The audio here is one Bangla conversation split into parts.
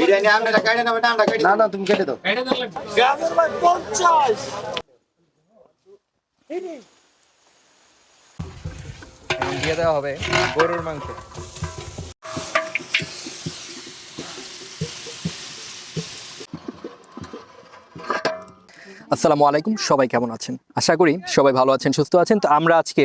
বিরিয়ানি আমরা কাটে না আমরা কাটি না না তুমি কেটে দাও। দিয়ে দেওয়া হবে গরুর মাংস। আসসালামু আলাইকুম, সবাই কেমন আছেন? আশা করি সবাই ভালো আছেন, সুস্থ আছেন। তো আমরা আজকে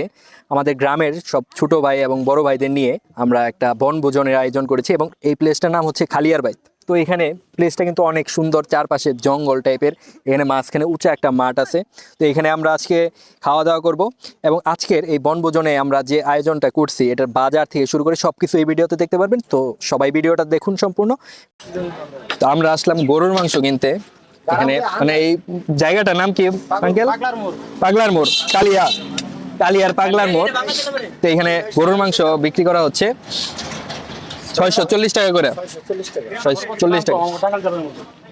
আমাদের গ্রামের সব ছোট ভাই এবং বড় ভাইদের নিয়ে আমরা একটা বনভোজনের আয়োজন করেছি এবং এই প্লেসটার নাম হচ্ছে খালিয়ার বাইত। তো এখানে প্লেসটা কিন্তু অনেক সুন্দর, চারপাশে জঙ্গল টাইপের এখানে মাঝখানে উঁচা একটা মাঠ আছে। তো এখানে আমরা আজকে খাওয়া দাওয়া করব এবং আজকের এই বনভোজনে আমরা যে আয়োজনটা করছি, এটার বাজার থেকে শুরু করে সব কিছু এই ভিডিওতে দেখতে পারবেন। তো সবাই ভিডিওটা দেখুন সম্পূর্ণ। তো আমরা আসলাম গরুর মাংস কিনতে। এখানে মানে এই জায়গাটার নাম কি আঙ্কেল? পাগলার মোড়। কালিয়া। কালিয়ার পাগলার মোড়। তো এখানে গরুর মাংস বিক্রি করা হচ্ছে। ছয়শো চল্লিশ টাকা করে। ছয়শো চল্লিশ টাকা।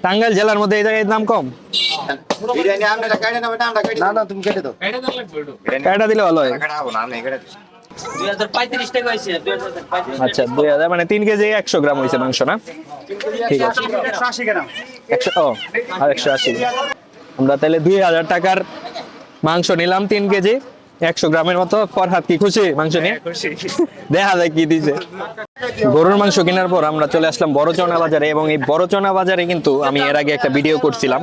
টাঙ্গাইল জেলার মধ্যে। এই জায়গায় দাম কম? কাটে নেবেন আমরা কাটি না না তুমি কেটে দাও। এটা দিলে ভালো হয়। আচ্ছা দুই হাজার মানে তিন কেজি একশো গ্রাম হয়েছে মাংস না? ঠিক আছে। একশো ও আর একশো আশি। আমরা তাহলে দুই হাজার টাকার মাংস নিলাম তিন কেজি। একশো গ্রামের মতো ফরহাদ কি খুশি মাংস নিয়ে? দেখা যায় কি দিছে। গরুর মাংস কেনার পর আমরা চলে আসলাম বড়চনা বাজারে এবং এই বড়চনা বাজারে কিন্তু আমি এর আগে একটা ভিডিও করছিলাম।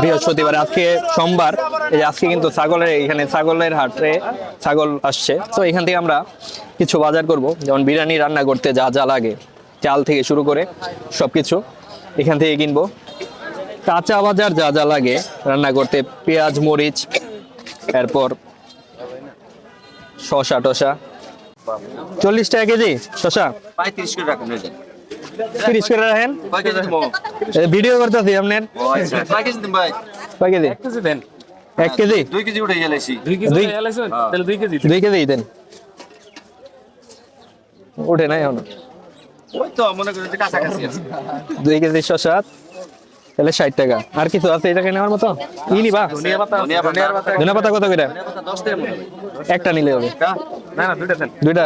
বৃহস্পতিবার আজকে সোমবার। এই আজকে কিন্তু ছাগলের এখানে ছাগলের হাটে ছাগল আসছে। তো এখান থেকে আমরা কিছু বাজার করব। যেমন বিরিয়ানি রান্না করতে যা যা লাগে চাল থেকে শুরু করে সবকিছু এখান থেকে কিনবো। কাঁচা বাজার যা যা লাগে রান্না করতে পেঁয়াজ মরিচ এরপর শশা টশা চল্লিশ টাকা কেজি? শশা পঁয়ত্রিশ করে রাখুন। তিরিশ করে রাখেন? কেজি? ভিডিও করতেছি আপনার। আচ্ছা। কয় কেজি দিন কেজি? এক কেজি দুই কেজি উঠে গেলেছি দুই দুই কেজি দেন। উঠে নাই এখন। ওই তো মনে করি কাছাকাছি দুই কেজি শশা তাহলে ষাট টাকা। আর কিছু আছে এটাকে নেওয়ার মতো? ই নিবা। ধনিয়া পাতা কত করে? একটা নিলে হবে। দুইটা।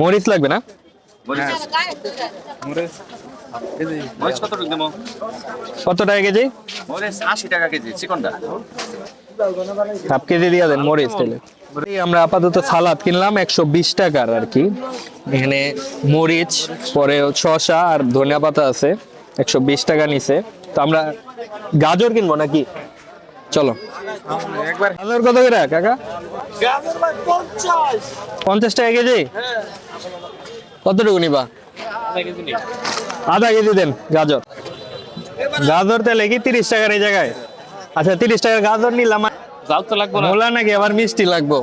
মরিচ লাগবে না? কত টাকা কেজি? আশি টাকা কেজি চিকনটা হাফ কেজি দিয়ে দেন মরিচ তাহলে আমরা আপাতত সালাদ কিনলাম একশো বিশ টাকার আর কি। এখানে মরিচ, পরে শসা আর ধনিয়া পাতা আছে। একশো বিশ টাকা নিছে। তো আমরা গাজর কিনবো নাকি? চলো। গাজর কত করে কাকা? পঞ্চাশ। টাকা কেজি? কতটুকু নিবা? আধা কেজি দেন গাজর। গাজর তাহলে কি তিরিশ টাকার এই জায়গায়? আচ্ছা তিরিশ টাকার গাজর নিলাম। জাল তো লাগবো মোলা নাকি আবার মিষ্টি লাগবো?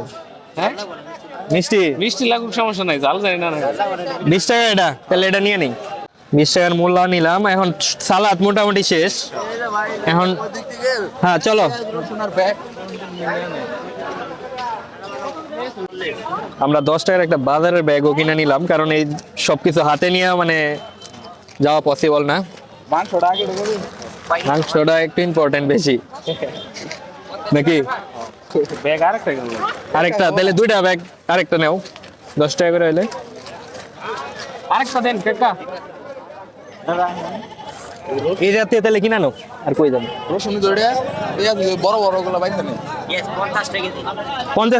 হ্যাঁ? মিষ্টি? মিষ্টি লাগুক সমস্যা নাই জাল জানি না না। বিশ টাকা এটা তাহলে এটা নিয়ে নিই। বিশ টাকার মোল্লা নিলাম। এখন সালাদ মোটামুটি শেষ। এখন হ্যাঁ চলো। আমরা দশ টাকার একটা বাজারের ব্যাগও কিনে নিলাম কারণ এই সবকিছু হাতে নিয়ে মানে যাওয়া পসিবল না। মাংসটা একটু ইম্পর্টেন্ট বেশি। নাকি? আরেকটা তাহলে দুইটা ব্যাগ আরেকটা নেও। দশ টাকা করে হইলে। আরেকটা দেন কাকা এই জাতীয় তাহলে আর কই যাবে? রসুন বড় বড়গুলো বাইতে নেই পঞ্চাশ টাকা কেজি।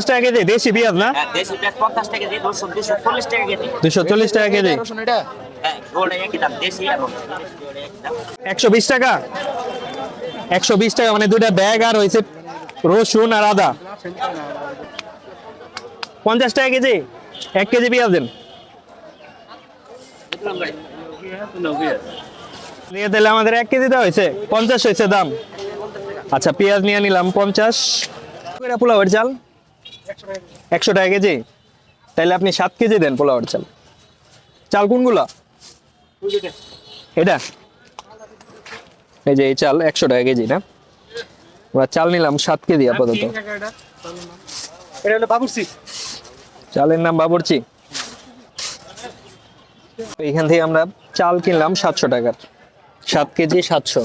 টাকা কেজি দেশি পেঁয়াজ না? হ্যাঁ দেশি পেঁয়াজ পঞ্চাশ টাকা কেজি রসুন দুশো চল্লিশ টাকা কেজি। দুশো চল্লিশ টাকা কেজি। রসুন এটা? হ্যাঁ ওটা একই দাম দেশি এবং বিদেশি ওটা একই দাম। একশো বিশ টাকা? একশো বিশ টাকা মানে দুইটা ব্যাগ আর হয়েছে রসুন আর আদা। পঞ্চাশ টাকা কেজি? এক কেজি পেঁয়াজ দেন। নিয়ে তাহলে আমাদের এক কেজি দেওয়া হয়েছে। পঞ্চাশ হয়েছে দাম। আচ্ছা পেঁয়াজ নিয়ে নিলাম পঞ্চাশ। পোলাওয়ের চাল। একশো টাকা কেজি। তাহলে আপনি সাত কেজি দেন পোলাওয়ের চাল। চাল কোনগুলা? এটা? এই যে এই চাল একশো টাকা কেজি না? আমরা চাল নিলাম সাত কেজি আপাতত। এটা হলো বাবুর্চি। চালের নাম বাবরচি। এইখান থেকে আমরা চাল কিনলাম সাতশো টাকার। সাত কেজি সাতশো।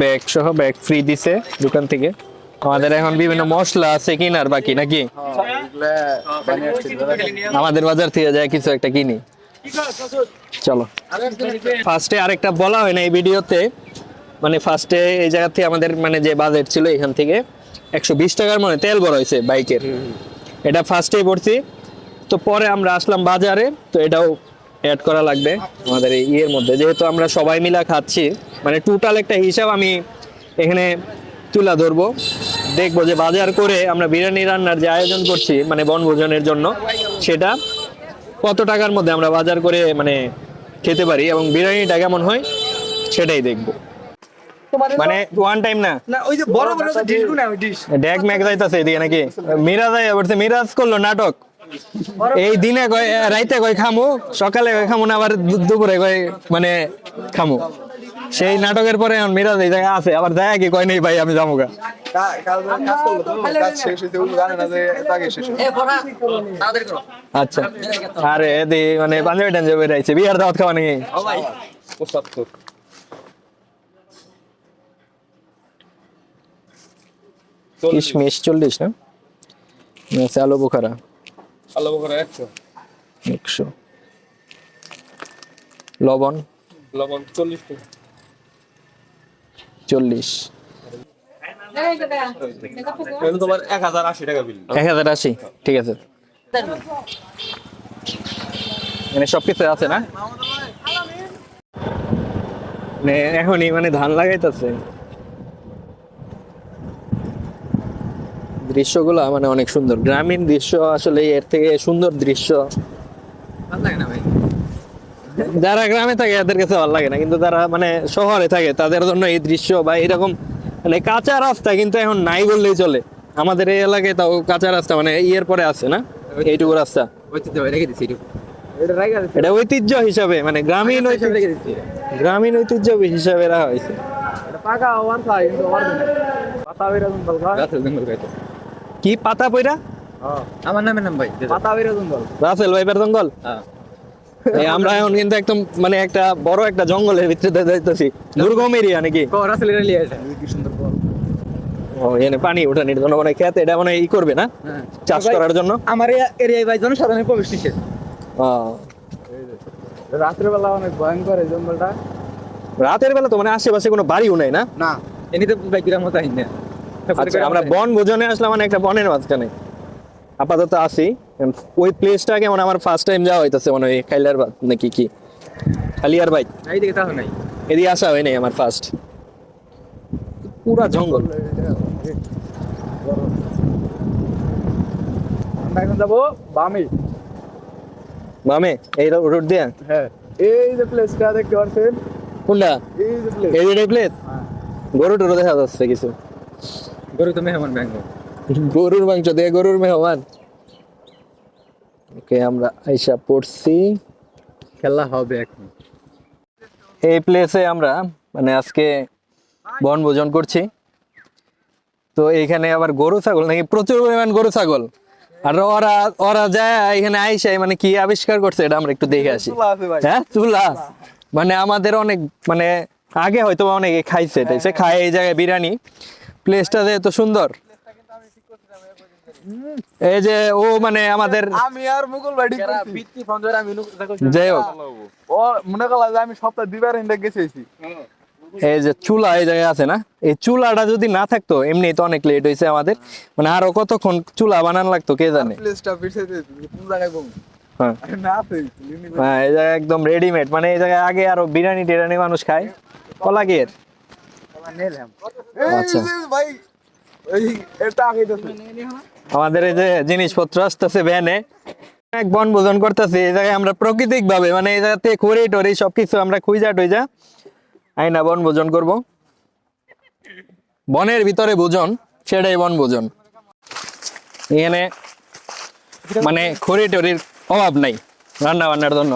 ব্যাগ সহ ব্যাগ ফ্রি দিছে দোকান থেকে। আমাদের এখন বিভিন্ন মশলা আছে কিনার বাকি নাকি? আমাদের বাজার থেকে যায় কিছু একটা কিনি। চলো। ফার্স্টে আরেকটা বলা হয় না এই ভিডিওতে। মানে ফার্স্টে এই জায়গা থেকে আমাদের মানে যে বাজেট ছিল এখান থেকে একশো বিশ টাকার মনে তেল বড় হয়েছে বাইকের। এটা ফার্স্টেই পড়ছি। তো পরে আমরা আসলাম বাজারে তো এটাও অ্যাড করা লাগবে আমাদের এই ইয়ের মধ্যে। যেহেতু আমরা সবাই মিলা খাচ্ছি মানে টোটাল একটা হিসাব আমি এখানে তুলা ধরবো। দেখব যে বাজার করে আমরা বিরিয়ানি রান্নার যে আয়োজন করছি মানে বনভোজনের জন্য সেটা কত টাকার মধ্যে আমরা বাজার করে মানে খেতে পারি এবং বিরিয়ানিটা কেমন হয় সেটাই দেখব। মানে ওয়ান টাইম না? না ওই যে বড় বড় যে ডিশগুলো ওই ডিশ। ড্যাক ম্যাক যাইতাছে এদিকে নাকি। মিরাজ আই মিরাজ করল নাটক। এই দিনে রাইতে কয় খামু, সকালে কয় খামু না আবার দু- দুপুরে কয় মানে খামু? সেই নাটকের পরে মিরাজ এই জায়গায় আছে, আবার দেখা কি কয় নেই ভাই, আমি যাব গা। আচ্ছা। আরে এদি মানে পাঞ্জাবি টাঞ্জাবি রাইছে বিয়ার দাওয়াত খাওয়া নাকি? কিশমিশ চল্লিশ না? আলু বুখারা। বকরা একশো। একশো। লবণ? লবণ চল্লিশ টাকা। চল্লিশ। তোমার এক হাজার আশি টাকা বিল। এক হাজার আশি ঠিক আছে। মানে সবকিছু আছে না? মানে এখনই মানে ধান লাগাইতেছে। দৃশ্যগুলো মানে অনেক সুন্দর। গ্রামীণ দৃশ্য আসলে এর থেকে সুন্দর দৃশ্য। যারা গ্রামে থাকে এদের কাছে ভালো লাগে না কিন্তু যারা মানে শহরে থাকে তাদের জন্য এই দৃশ্য বা এরকম মানে কাঁচা রাস্তা কিন্তু এখন নাই বললেই চলে। আমাদের এই এলাকায় তাও কাঁচা রাস্তা মানে ইয়ের পরে আছে না? এইটুকু রাস্তা। এটা ঐতিহ্য হিসাবে মানে গ্রামীণ ঐতিহ্য। গ্রামীণ ঐতিহ্য হিসাবে রাখা হয়েছে। কি পাতা পইরা? আমার নামে নাম ভাই পাতা পইরা জঙ্গল। রাসেল ভাইপার জঙ্গল? এই আমরা এখন কিন্তু একদম মানে একটা বড় একটা জঙ্গলের ভিতরে যাইতেছি। দুর্গম এরিয়া নাকি? ও এখানে পানি উঠানির জন্য মানে খেতে এটা মানে ই করবে না? চাষ করার জন্য? আমার এরিয়ায় ভাই জনসাধারণের প্রবেশ নিষেধ। রাত্রেবেলা অনেক ভয়ঙ্কর এই জঙ্গলটা। রাতের বেলা তো মানে আশেপাশে কোনো বাড়িও নাই না? না এমনিতে ভাই গ্রাম মতো আইন না। আচ্ছা আমরা বন ভোজনে আসলাম মানে একটা বনের মাঝখানে। আপাতত আছি ওই প্লেসটা কেমন আমার ফার্স্ট টাইম যাওয়া হইতাছে মনে হয় কাইলার নাকি কি? কালিয়ার বাইক এই দিকে তাহলে নাই। এদিকে আসা হয় নাই আমার ফার্স্ট পুরা জঙ্গল। আমরা এখন যাব বামে। মামে এই রোড দিয়ে? হ্যাঁ। এই যে প্লেসটা দেখতে পাচ্ছেন কোনটা? এই যে প্লেস এই যে প্লেস গরু টরু দেখা যাচ্ছে কিছু। গরু তো মেহমান ব্যাংক। গরুর মাংস দিয়ে গরুর মেহমান। ওকে আমরা আইসা পড়ছি। খেলা হবে এখন। এই প্লেসে আমরা মানে আজকে বনভোজন করছি। তো এইখানে আবার গরু ছাগল নাকি? প্রচুর পরিমাণ গরু ছাগল। আর ওরা ওরা যায় এখানে আইসাই মানে কি আবিষ্কার করছে এটা আমরা একটু দেখে আসি। হ্যাঁ চুলা। মানে আমাদের অনেক মানে আগে হয়তো অনেকে খাইছে টাইছে খায় এই জায়গায় বিরিয়ানি। প্লেসটা যে এত সুন্দর। এই যে ও মানে আমাদের আমি আর মুকুল ভাই ফোন ধরে আমি যাই হোক। ও মনে করলা যে আমি সপ্তাহ দুইবার হিন্দে গেছি এই যে চুলা এই জায়গায় আছে না? এই চুলাটা যদি না থাকতো এমনি তো অনেক লেট হয়েছে আমাদের। মানে আরও কতক্ষণ চুলা বানানো লাগতো কে জানে? প্লেসটা পিছাইতে কোন জায়গায় বম হ্যাঁ। হ্যাঁ এই জায়গায় একদম রেডিমেড মানে এই জায়গায় আগে আরও বিরিয়ানি টিরানি মানুষ খায়। কলাগের আচ্ছা। ভাই আমাদের এই যে জিনিসপত্র আসতেছে ভ্যানে এক বনভোজন করতেছি এই জায়গায় আমরা প্রাকৃতিক ভাবে মানে এই জায়গাতে খড়ি টরি সবকিছু আমরা খুঁজা টুইজা আইনা বনভোজন করব। বনের ভিতরে ভোজন সেটাই বনভোজন। এখানে মানে খড়ি টরির অভাব নাই রান্না বান্নার জন্য।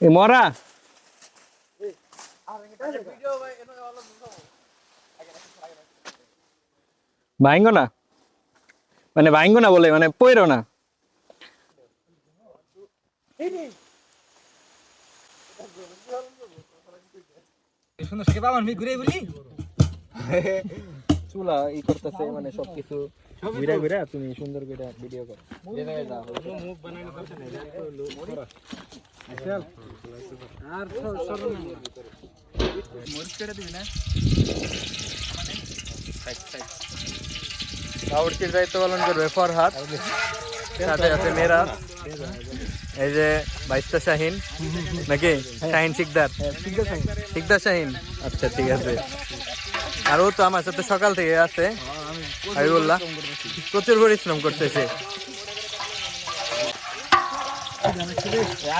এ মরা ভাইঙ্গো না মানে ভাইঙ্গো না বলে মানে পইরো না। চুলা ই করতেছে মানে সবকিছু ঘুরে ঘুরে তুমি সুন্দর করে ভিডিও করো। বাবুর্চির দায়িত্ব পালন করবে ফরহাদ। সাথে আছে মেরাজ এই যে বাইশটা শাহিন। নাকি? শাহিন শিকদার। শিকদার শাহিন? আচ্ছা ঠিক আছে। আর ও তো আমার সাথে সকাল থেকে আছে হাবিবুল্লাহ। প্রচুর পরিশ্রম করতেছে।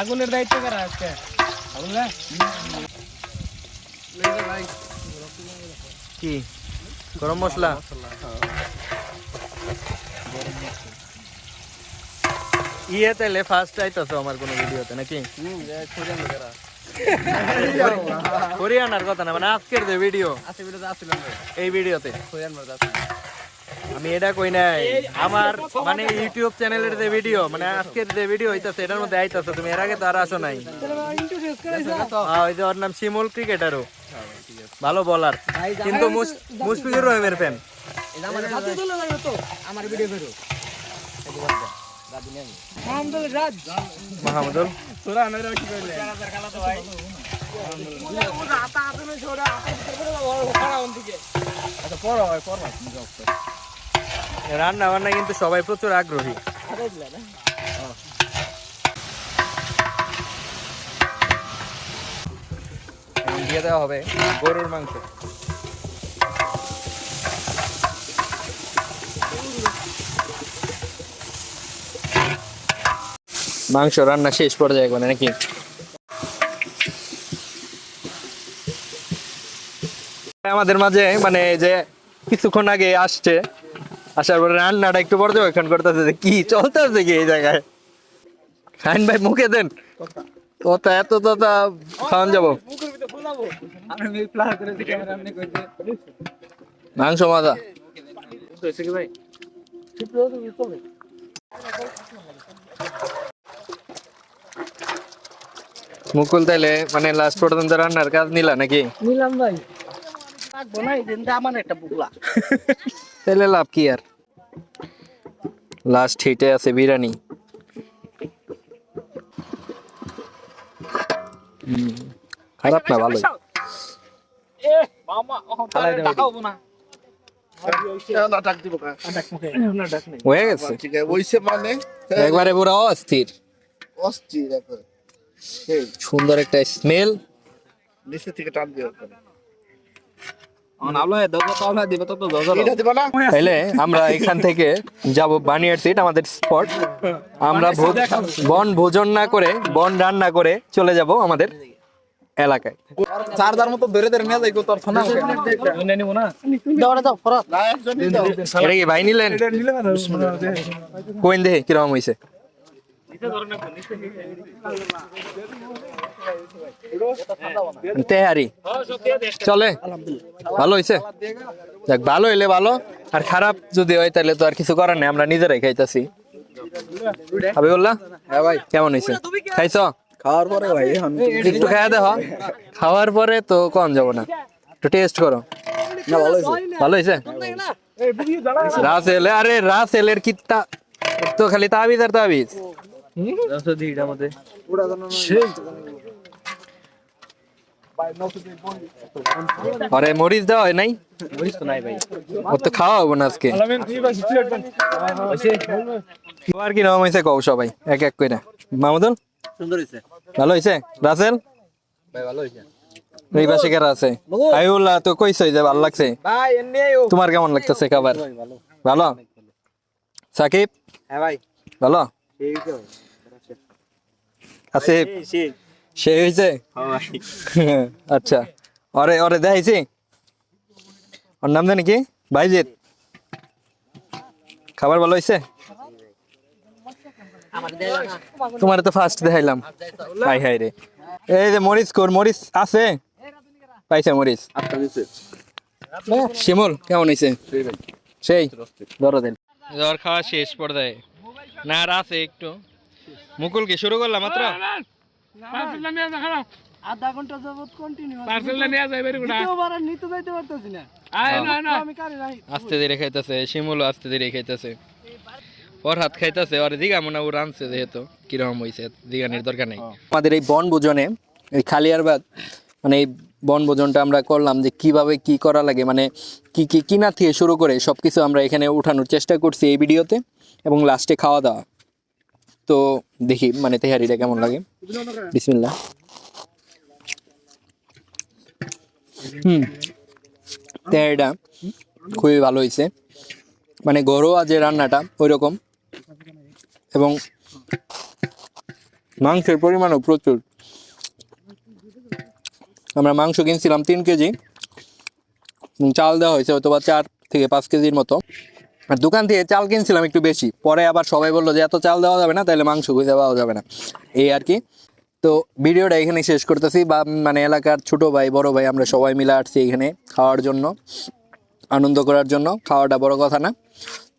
আগুনের দায়িত্ব কারা আজকে কি? গরম মশলা? ইয়ে তাইলে ফার্স্ট আইতাছো আমার কোনো ভিডিওতে নাকি? হরিয়ানার কথা না মানে আজকের যে ভিডিও এই ভিডিওতে। আমি এটা কই নাই আমার মানে ইউটিউব চ্যানেলের যে ভিডিও মানে আজকের যে ভিডিও হইতাছে এটার মধ্যে আইতাছে তুমি এর আগে তো আর আসো নাই। ওই যে ওর নাম শিমুল ক্রিকেটারও ভালো বলার কিন্তু মুশ- মুশফিকুর রহিমের ফ্যান মাহমুদুল? রান্না বান্না কিন্তু সবাই প্রচুর আগ্রহী। দিয়ে দেওয়া হবে গরুর মাংস। মাংস রান্না শেষ পর্যায়ে মানে নাকি? আমাদের মাঝে মানে যে কিছুক্ষণ আগে আসছে, আসার পরে রান্নাটা একটু পর্যবেক্ষণ করতেছে যে কি চলতেছে কি এই জায়গায়। খাইন ভাই, মুখে দেন। কথা এত কথা, খাওয়ান যাব। মাংস মাজা মুকুল তাইলে মানে লাস্ট পর্যন্ত রান্নার কাজ নিলা নাকি? নিলাম ভাই। থাকব না এই দিনটা আমার একটা বুকলা তাহলে লাভ কি আর? লাস্ট হিটে আছে বিরিয়ানি। খারাপ না কা হয়ে গেছে। মানে একবারে পুরো অস্থির। অস্থির একবার। সুন্দর একটা স্মেল নিচে থেকে টান দিও এটা দিব না? তাইলে আমরা এখান থেকে যাব বানিয়ার সিট আমাদের স্পট আমরা বন ভোজন না করে বন রান্না করে চলে যাব আমাদের এলাকায়। চারদার মতো ধরে ধরে নিয়ে যাই তোর থানা নিব না। না একজন দিতে এটা কি ভাই নিলেন? কোয়েন দেখে কীরকম হয়েছে তেহারি চলে। ভালো হয়েছে যাক ভালো হইলে ভালো। আর খারাপ যদি হয় তাহলে তো আর কিছু করার নেই আমরা নিজেরাই খাইতাছি। হাবিবুল্লাহ হ্যাঁ ভাই। কেমন হয়েছে খাইছ? খাওয়ার পরে ভাই একটু খাইয়া দেখ। খাওয়ার পরে তো কম যাব না। একটু টেস্ট করো। না ভালো হয়েছে ভালো হয়েছে রাস এলে আরে রাস এলের কি তা তো খালি তাবিজ আর তাবিজ। আরে মরিচ দেওয়া হয় নাই? ও তো খাওয়া হব না আজকে। আর কি নাম হয়েছে কও সবাই এক এক করে মামুদুল সুন্দর হয়েছে ভালো হয়েছে রাসেল? ভাই ভালো হয়েছে এই পাশে কারা আছে? আইউল্লাহ তো কইছে যে ভালো লাগছে। তোমার কেমন লাগতেছে খাবার? ভালো? সাকিব? হ্যাঁ ভাই। ভালো? এই তো। আছে। সে হয়েছে? আচ্ছা। ওরে ওরে দেখাইছি ওর নাম জানি কি? ভাইজিৎ খাবার ভালো হয়েছে? তোমার তো ফার্স্ট দেখাইলাম। হাই হাই রে। এই যে মরিচ কোর মরিচ আছে? পাইছে মরিচ? আটটা শিমুল কেমন হয়েছে? সেই ধরো দেন। জ্বর খাওয়া শেষ পর্যায়ে। না আর আছে একটু। মুকুল কি শুরু করলাম মাত্র? আধা ঘণ্টা যাবত কন্টিনিউ পার্সেলটা নিয়ে যাই বেরি গুড়া। দ্বিতীয়বার আর নিতে যাইতে পারতেছি না। আয় না না। আমি কারি নাই আস্তে ধীরে খাইতেছে শিমুল আস্তে ধীরে খাইতেছে। ওর হাত খাইতেছে ওর দিঘা মনে ওর আনছে যেহেতু কীরকম হয়েছে দিঘানির দরকার নেই। আমাদের এই বনভোজনে এই খালিয়ারবাদ মানে এই বনভোজনটা আমরা করলাম যে কীভাবে কি করা লাগে মানে কি কি কিনা থেকে শুরু করে সব কিছু আমরা এখানে উঠানোর চেষ্টা করছি এই ভিডিওতে এবং লাস্টে খাওয়া দাওয়া। তো দেখি মানে তেহারিটা কেমন লাগে? বিসমিল্লাহ। হুম। তেহারিটা খুবই ভালো হয়েছে। মানে ঘরোয়া যে রান্নাটা ওই রকম এবং মাংসের পরিমাণও প্রচুর। আমরা মাংস কিনছিলাম তিন কেজি। চাল দেওয়া হয়েছে হয়তো বা চার থেকে পাঁচ কেজির মতো। দোকান থেকে চাল কিনছিলাম একটু বেশি। পরে আবার সবাই বলল যে, এত চাল দেওয়া যাবে না তাহলে মাংস খুঁজে পাওয়া যাবে না। এই আর কি। তো ভিডিওটা এখানে শেষ করতেছি। বা মানে এলাকার ছোট ভাই, বড় ভাই, আমরা সবাই মিলে আসছি এখানে খাওয়ার জন্য, আনন্দ করার জন্য। খাওয়াটা বড় কথা না।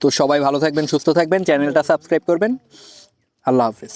তো সবাই ভালো থাকবেন, সুস্থ থাকবেন। চ্যানেলটা সাবস্ক্রাইব করবেন। আল্লাহ হাফিজ।